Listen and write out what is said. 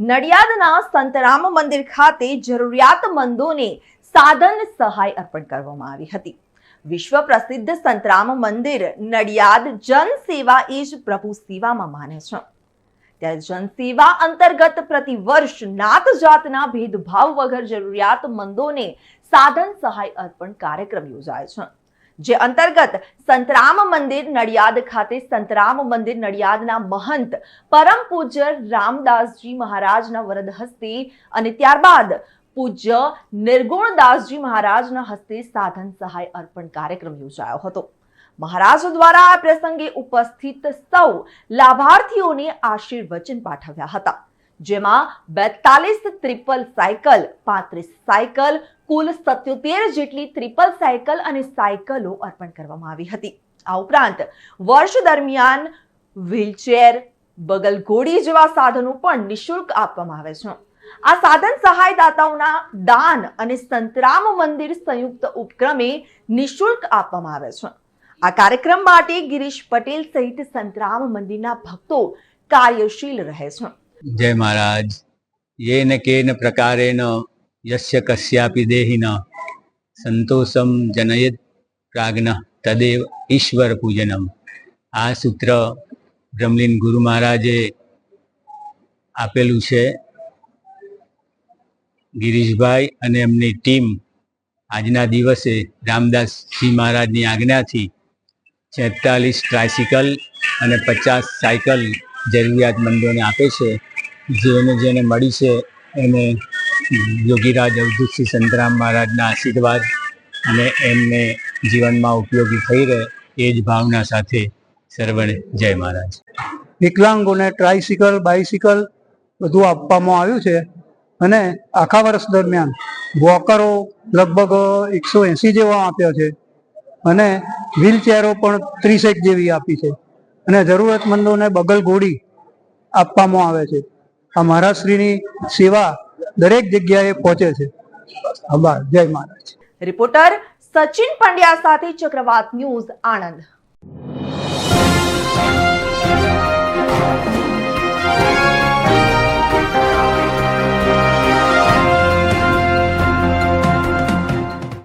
નડિયાદના સંતરામ મંદિર ખાતે જરૂરિયાતમંદોને સાધન સહાય અર્પણ કરવામાં આવી હતી. વિશ્વ પ્રસિદ્ધ સંતરામ મંદિર નડિયાદ જન સેવા એ જ પ્રભુ સેવામાં માને છે. ત્યારે જનસેવા અંતર્ગત પ્રતિ વર્ષ નાત જાતના ભેદભાવ વગર જરૂરિયાતમંદોને સાધન સહાય અર્પણ કાર્યક્રમ યોજાય છે. જે અંતર્ગત સંતરામ મંદિર નડિયાદ ખાતે સંતરામ મંદિર નડિયાદના મહંત પરમ પૂજ્ય રામદાસજી મહારાજના વરદ હસ્તે અને ત્યારબાદ પૂજ્ય નિર્ગુણદાસજી મહારાજના હસ્તે સાધન સહાય અર્પણ કાર્યક્રમ યોજાયો હતો. મહારાજ દ્વારા આ પ્રસંગે ઉપસ્થિત સૌ લાભાર્થીઓને આશીર્વચન પાઠવ્યા હતા. જેમાં બેતાલીસ ત્રિપલ સાયકલ, પાંત્રીસ સાયકલ, કુલ સત્યોતેર જેટલી ત્રિપલ સાયકલ અને સાયકલો અર્પણ કરવામાં આવી હતી. આ ઉપરાંત વર્ષ દરમિયાન વ્હીલચેર, બગલઘોડી જેવા સાધનો પણ નિઃશુલ્ક આપવામાં આવે છે. આ સાધન સહાયદાતાઓના દાન અને સંતરામ મંદિર સંયુક્ત ઉપક્રમે નિઃશુલ્ક આપવામાં આવે છે. આ કાર્યક્રમ માટે ગિરીશ પટેલ સહિત સંતરામ મંદિરના ભક્તો કાર્યશીલ રહે છે. જય મહારાજ. યેન કેન પ્રકારેણ યશ્ય કશ્યાપી દેહિના. સંતોષમ જનયત પ્રાજ્ઞ તદેવ ઈશ્વર પૂજનમ. આ સૂત્ર બ્રહ્મલીન ગુરુ મહારાજે આપેલું છે. ગિરીશભાઈ અને એમની ટીમ આજના દિવસે રામદાસજી મહારાજની આજ્ઞાથી છેતાલીસ ટ્રાયસિકલ અને પચાસ સાયકલ જરૂરિયાતમંદોને આપે છે જેને જેને મળી છે એને યોગીરાજ અવધૂતસિંહ સંતરામ મહારાજના આશીર્વાદ અને એમને જીવનમાં ઉપયોગી થઈ રહે એ જ ભાવના સાથે સર્વને જય મહારાજ. વિકલાંગોને ટ્રાયસિકલ બાઇસિકલ બધું આપવામાં આવ્યું છે અને આખા વર્ષ દરમિયાન વોકરો લગભગ એકસો એંસી જેવા આપ્યા છે અને વ્હીલચેરો પણ ત્રીસેક જેવી આપી છે. અને જરૂરતમંદોને બગલ ઘોડી આપવામાં આવે છે. આ મહારાજશ્રીની સેવા દરેક જગ્યાએ પહોંચે છે. આભાર. જય મહારાજ રિપોર્ટર સચિન પંડ્યા સાથે ચક્રવાત ન્યૂઝ આણંદ.